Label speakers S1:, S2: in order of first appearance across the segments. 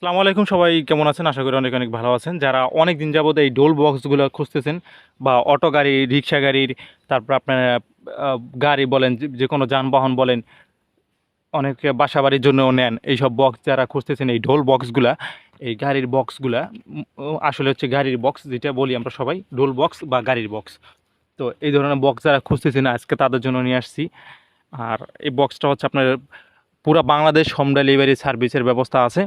S1: সালামু আলাইকুম সবাই, কেমন আছেন? আশা করি অনেক অনেক ভালো আছেন। যারা অনেক দিন যাবত এই ডোল বক্সগুলো খুঁজতেছেন বা অটো গাড়ি, রিক্সা গাড়ির, তারপর আপনার গাড়ি বলেন, যে- কোনো যানবাহন বলেন, অনেকে বাসা বাড়ির জন্যও নেন। এইসব বক্স যারা খুঁজতেছেন, এই ঢোল বক্সগুলা, এই গাড়ির বক্সগুলা আসলে হচ্ছে গাড়ির বক্স যেটা বলি আমরা সবাই, ঢোল বক্স বা গাড়ির বক্স। তো এই ধরনের বক্স যারা খুঁজতেছেন, আজকে তাদের জন্য নিয়ে আসছি। আর এই বক্সটা হচ্ছে আপনার পুরো বাংলাদেশ হোম ডেলিভারি সার্ভিসের ব্যবস্থা আছে।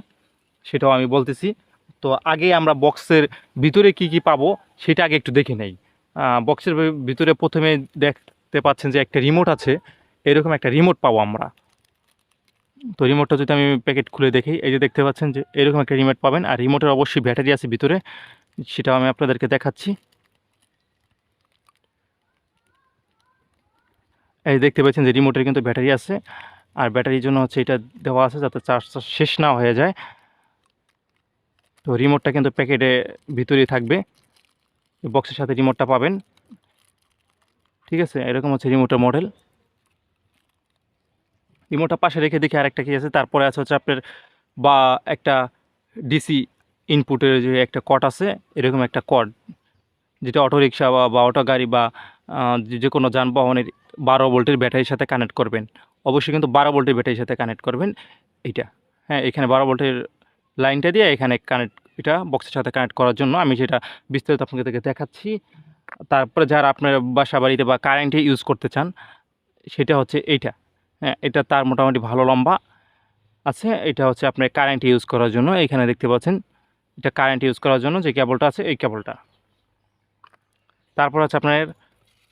S1: সেটাও আমি বলতেছি। তো আগে আমরা বক্সের ভিতরে কি কি পাবো সেটা আগে একটু দেখে নেই। বক্সের ভিতরে প্রথমে দেখতে পাচ্ছেন যে একটা রিমোট আছে, এরকম একটা রিমোট পাবো আমরা। তো রিমোটটা যদি আমি প্যাকেট খুলে দেখি, এই যে দেখতে পাচ্ছেন যে এরকম একটা রিমোট পাবেন, আর রিমোটের অবশ্যই ব্যাটারি আছে ভিতরে, সেটাও আমি আপনাদেরকে দেখাচ্ছি। এই দেখতে পাচ্ছেন যে রিমোটের কিন্তু ব্যাটারি আছে, আর ব্যাটারির জন্য হচ্ছে এটা দেওয়া আছে যাতে চার্জটা শেষ না হয়ে যায়। তো রিমোটটা কিন্তু প্যাকেটে ভিতরেই থাকবে। বক্সের সাথে রিমোটটা পাবেন। ঠিক আছে? এরকম হচ্ছে রিমোটের মডেল রিমোটটা পাশে রেখে দেখি আরেকটা কি আছে। তারপরে আছে হচ্ছে আপনার, বা একটা ডিসি ইনপুটের যে একটা কট আছে, এরকম একটা কট যেটা অটো রিক্সা বা বা অটো গাড়ি বা যে- যে কোনো যানবাহনের বারো ভোল্টের ব্যাটারির সাথে কানেক্ট করবেন। অবশ্যই কিন্তু বারো ভোল্টের ব্যাটারির সাথে কানেক্ট করবেন। এইটা। হ্যাঁ এখানে বারো ভোল্টের লাইনটা দিয়ে এখানে কানেক্ট এটা বক্সের সাথে কানেক্ট করার জন্য আমি সেটা বিস্তারিত আপনাকে থেকে দেখাচ্ছি। তারপরে যারা আপনার বাসা বাড়িতে বা কারেন্টে ইউজ করতে চান, সেটা হচ্ছে এইটা। হ্যাঁ এটা তার মোটামুটি ভালো লম্বা আছে, এটা হচ্ছে আপনার কারেন্ট ইউজ করার জন্য। এখানে দেখতে পাচ্ছেন, এটা কারেন্ট ইউজ করার জন্য যে কেবলটা আছে, এই কেবলটা তারপর হচ্ছে আপনার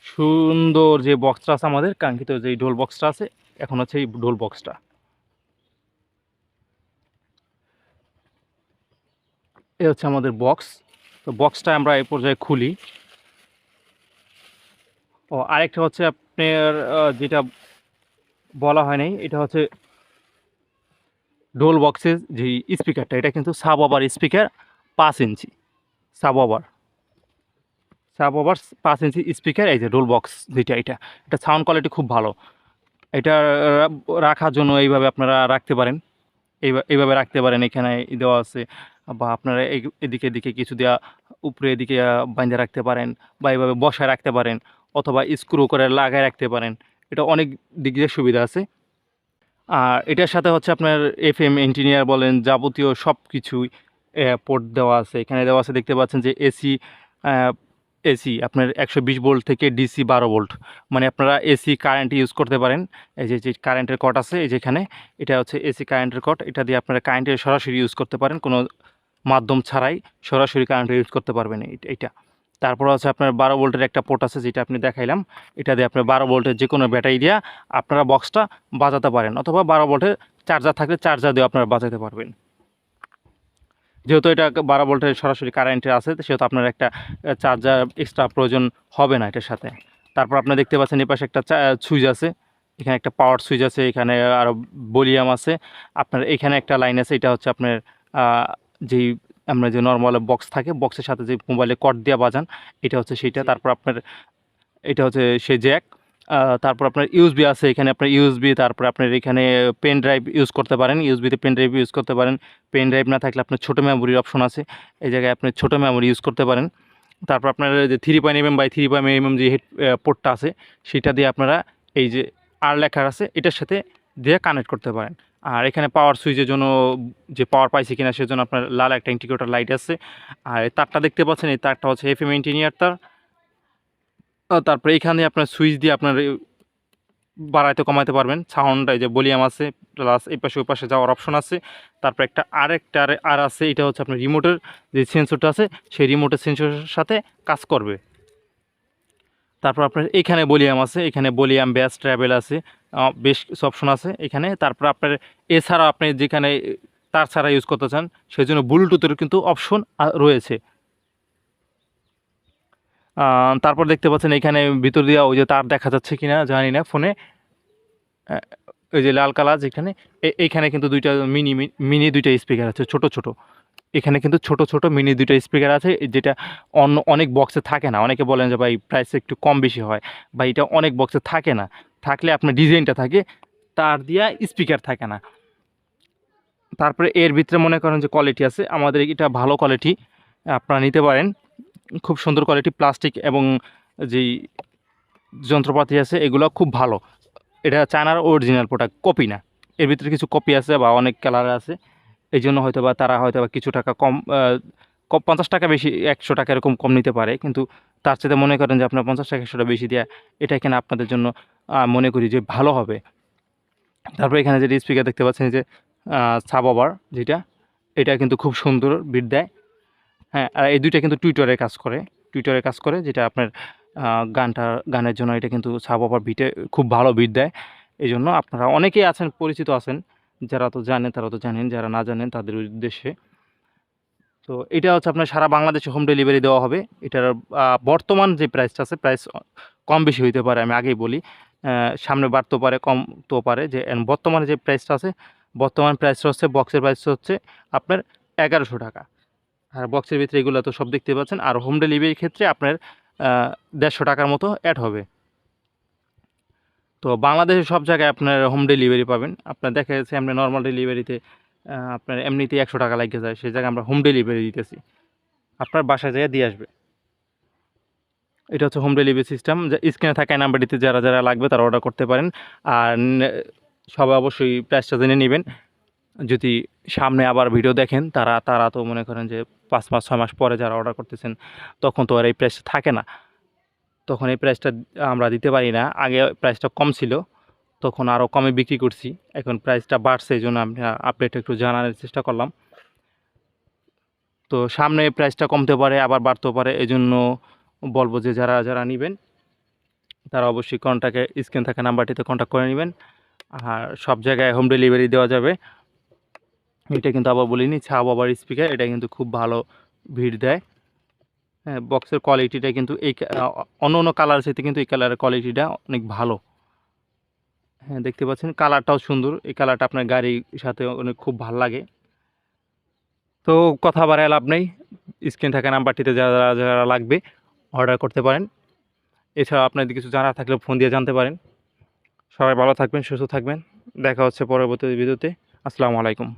S1: সুন্দর যে বক্সটা আছে আমাদের, কাঙ্ক্ষিত যে ঢোল বক্সটা আছে, এখন হচ্ছে এই ঢোল বক্সটা এ হচ্ছে আমাদের বক্স তো বক্সটা আমরা এই পর্যায়ে খুলি। ও, আরেকটা হচ্ছে আপনার যেটা বলা হয় নাই, এটা হচ্ছে ডোল বক্সের যে স্পিকারটা, এটা কিন্তু সাব ওভার স্পিকার পাঁচ ইঞ্চি। সাব ওভার সাব ওভার পাঁচ ইঞ্চি স্পিকার এই যে ডোল বক্স যেটা, এটা এটা সাউন্ড কোয়ালিটি খুব ভালো। এটা রাখার জন্য এইভাবে আপনারা রাখতে পারেন। এইভাবে রাখতে পারেন, এখানে দেওয়া আছে বা আপনারা এদিকে এদিকে কিছু দেওয়া উপরে এদিকে বাঁধে রাখতে পারেন বা এইভাবে বসায় রাখতে পারেন অথবা স্ক্রু করে লাগায় রাখতে পারেন। এটা অনেক দিক দিয়ে সুবিধা আছে। আর এটার সাথে হচ্ছে আপনার এফ এম ইঞ্জিনিয়ার বলেন যাবতীয় সব কিছুই পোর্ট দেওয়া আছে। এখানে দেওয়া আছে, দেখতে পাচ্ছেন যে এসি এসি আপনার একশো বিশ ভোল্ট থেকে ডিসি বারো ভোল্ট মানে আপনারা এসি কারেন্ট ইউজ করতে পারেন। এই যে যে কারেন্টের কট আছে, এই যেখানে এটা হচ্ছে এসি কারেন্টের কট এটা দিয়ে আপনারা কারেন্টের সরাসরি ইউজ করতে পারেন। কোনো মাধ্যম ছাড়াই সরাসরি কারেন্ট ইউজ করতে পারবেন এই- এইটা। তারপর হচ্ছে আপনার বারো ভোল্টের একটা পোর্ট আছে যেটা আপনি দেখাইলাম। এটা দিয়ে আপনার বারো ভোল্টের যে কোনো ব্যাটারি দিয়ে আপনারা বক্সটা বাজাতে পারেন অথবা বারো ভোল্টের চার্জার থাকলে চার্জার দিয়ে আপনারা বাজাতে পারবেন। যেহেতু এটা বারো ভোল্টের সরাসরি কারেন্টের আছে, সেহেতু আপনার একটা চার্জার এক্সট্রা প্রয়োজন হবে না এটার সাথে। তারপর আপনি দেখতে পাচ্ছেন এই পাশে একটা সুইচ আছে। এখানে একটা পাওয়ার সুইচ আছে, এখানে আরও বলিয়াম আছে। আপনার এখানে একটা লাইন আছে, এটা হচ্ছে আপনার যেই আমরা যে নর্মাল বক্স থাকে বক্সের সাথে যে মোবাইলে কট দিয়ে বাজান এটা হচ্ছে সেইটা। তারপর আপনার এটা হচ্ছে সে জ্যাক তারপর আপনার ইউএসবি আছে এখানে আপনার ইউএসবি তারপর আপনার এখানে পেন ড্রাইভ ইউজ করতে পারেন ইউএসবিতে পেন ড্রাইভ ইউজ করতে পারেন। পেন ড্রাইভ না থাকলে আপনার ছোটো মেমোরির অপশন আছে এই জায়গায় আপনি ছোটো মেমোরি ইউজ করতে পারেন। তারপর আপনার যে three point MM by three point MM যে হেড পোর্টটা আছে সেটা দিয়ে আপনারা এই যে আর লেখার আছে এটার সাথে দিয়ে কানেক্ট করতে পারেন। আর এখানে পাওয়ার সুইচের জন্য যে পাওয়ার পাইছে কিনা সেজন্য আপনার লাল একটা ইন্ডিকেটর লাইট আছে। আর এই তারটা দেখতে পাচ্ছেন, এই তারটা হচ্ছে এফ এম ইঞ্জিনিয়ার তার। তারপরে এখানে আপনার সুইচ দিয়ে আপনার বাড়াইতে কমাইতে পারবেন। সাউন্ড এই যে ভলিউম আছে প্লাস এই পাশে ওই পাশে যাওয়ার অপশন আছে। তারপর একটা আরেকটা আর আর আছে, এটা হচ্ছে আপনার রিমোটের যে সেন্সরটা আছে, সেই রিমোটের সেন্সরের সাথে কাজ করবে। তারপর আপনার এখানে বলিয়াম আছে, এখানে ভলিউম ব্যাস, ট্রাভেল আছে বেশ কিছু অপশন আছে এখানে। তারপর আপনার এছাড়া আপনি যেখানে, তার ছাড়া ইউজ করতে চান সেই জন্য ব্লুটুথের কিন্তু অপশন রয়েছে। তারপর দেখতে পাচ্ছেন এখানে ভিতর দিয়ে ওই যে তার দেখা যাচ্ছে কিনা জানি না ফোনে। ওই যে লাল কালার যেখানে এইখানে কিন্তু দুইটা মিনি মিনি দুইটা স্পিকার আছে, ছোট ছোট। এখানে কিন্তু ছোট ছোট মিনি দুইটা স্পিকার আছে, যেটা অন্য অনেক বক্সে থাকে না। অনেকে বলেন যে, ভাই প্রাইস একটু কম বেশি হয়। বা এটা অনেক বক্সে থাকে না। থাকলে আপনার ডিজাইনটা থাকে, তার দিয়া স্পিকার থাকে না। তারপরে এর ভিতরে মনে করেন যে কোয়ালিটি আছে। আমাদের এটা ভালো কোয়ালিটি আপনারা নিতে পারেন। খুব সুন্দর কোয়ালিটি প্লাস্টিক এবং যেই যন্ত্রপাতি আছে, এগুলো খুব ভালো। এটা চায়নার অরিজিনাল প্রোডাক্ট কপি না। এর ভিতরে কিছু কপি আছে বা অনেক কালার আছে। এই জন্য হয়তো বা তারা হয়তো বা কিছু টাকা কম পঞ্চাশ টাকা বেশি, একশো টাকা এরকম কম নিতে পারে। কিন্তু তার সাথে মনে করেন যে আপনার পঞ্চাশ টাকা, একশোটা বেশি দেওয়া এটা এখানে আপনাদের জন্য মনে করি যে ভালো হবে। তারপরে এখানে যে স্পিকার দেখতে পাচ্ছেন যে সাবওভার যেটা, এটা কিন্তু খুব সুন্দর বিট দেয়। হ্যাঁ আর এই দুইটা কিন্তু টুইটারে কাজ করে, টুইটারে কাজ করে যেটা আপনার গানটা, গানের জন্য এটা কিন্তু সাবওভার বিটে খুব ভালো বিট দেয়। এই জন্য আপনারা অনেকেই আছেন, পরিচিত আছেন যারা তো জানেন তারা তো জানেন, যারা না জানেন তাদের উদ্দেশ্যে। তো এটা হচ্ছে আপনার সারা বাংলাদেশে হোম ডেলিভারি দেওয়া হবে। এটার বর্তমান যে প্রাইসটা আছে প্রাইস কম বেশি হইতে পারে, আমি আগেই বলি। সামনে বাড়তেও পারে, কমতেও পারে। যে বর্তমানে যে প্রাইসটা আছে, বর্তমান প্রাইসটা হচ্ছে বক্সের প্রাইসটা হচ্ছে আপনার এগারোশো টাকা। আর বক্সের ভিতরে এগুলো তো সব দেখতে পাচ্ছেন। আর হোম ডেলিভারির ক্ষেত্রে আপনার দেড়শো টাকার মতো অ্যাড হবে। তো বাংলাদেশের সব জায়গায় আপনার হোম ডেলিভারি পাবেন। আপনার দেখা যাচ্ছে আমরা নর্মাল ডেলিভারিতে আপনার এমনিতেই একশো টাকা লাগে যায়, সেই জায়গায় আমরা হোম ডেলিভারি দিতেছি। আপনার বাসায় যেয়ে দিয়ে আসবে। এটা হচ্ছে হোম ডেলিভারি সিস্টেম যে স্ক্রিনে থাকা নাম্বারটিতে যারা যারা লাগবে তারা অর্ডার করতে পারেন। আর সবাই অবশ্যই প্রাইসটা জেনে নেবেন। যদি সামনে আবার ভিডিও দেখেন, তারা তারা তো মনে করেন যে পাঁচ মাস, ছয় মাস পরে যারা অর্ডার করতেছেন, তখন তো আর এই প্রাইস থাকে না। তখন এই প্রাইসটা আমরা দিতে পারি না। আগে প্রাইসটা কম ছিল, তখন আরও কমে বিক্রি করছি। এখন প্রাইসটা বাড়ছে এই জন্য আপডেট একটু জানানোর চেষ্টা করলাম। তো সামনে প্রাইসটা কমতে পারে, আবার বাড়তেও পারে এই জন্য বলব যে যারা যারা নেবেন, তারা অবশ্যই কন্ট্যাক্টে স্ক্রিন থাকা নাম্বারটিতে কন্ট্যাক্ট করে নেবেন। আর সব জায়গায় হোম ডেলিভারি দেওয়া যাবে। এটা কিন্তু আবার বলিনি ছাপ আবার স্পিকার এটা কিন্তু খুব ভালো ভিড় দেয়। বক্সের কোয়ালিটিটা কিন্তু এই অন্য অন্য কালার সাথে কিন্তু এই কালারের কোয়ালিটিটা অনেক ভালো। হ্যাঁ দেখতে পাচ্ছেন কালারটাও সুন্দর। এই কালারটা আপনার গাড়ির সাথে অনেক খুব ভালো লাগে। তো কথা বাড়ায় লাভ নেই। স্ক্রিন থাকা নাম্বারটিতে যারা যারা যারা লাগবে অর্ডার করতে পারেন। এছাড়া আপনাদের কিছু জানা থাকলে ফোন দিয়ে জানতে পারেন। সবাই ভালো থাকবেন, সুস্থ থাকবেন। দেখা হচ্ছে পরবর্তী ভিডিওতে আসসালামু আলাইকুম।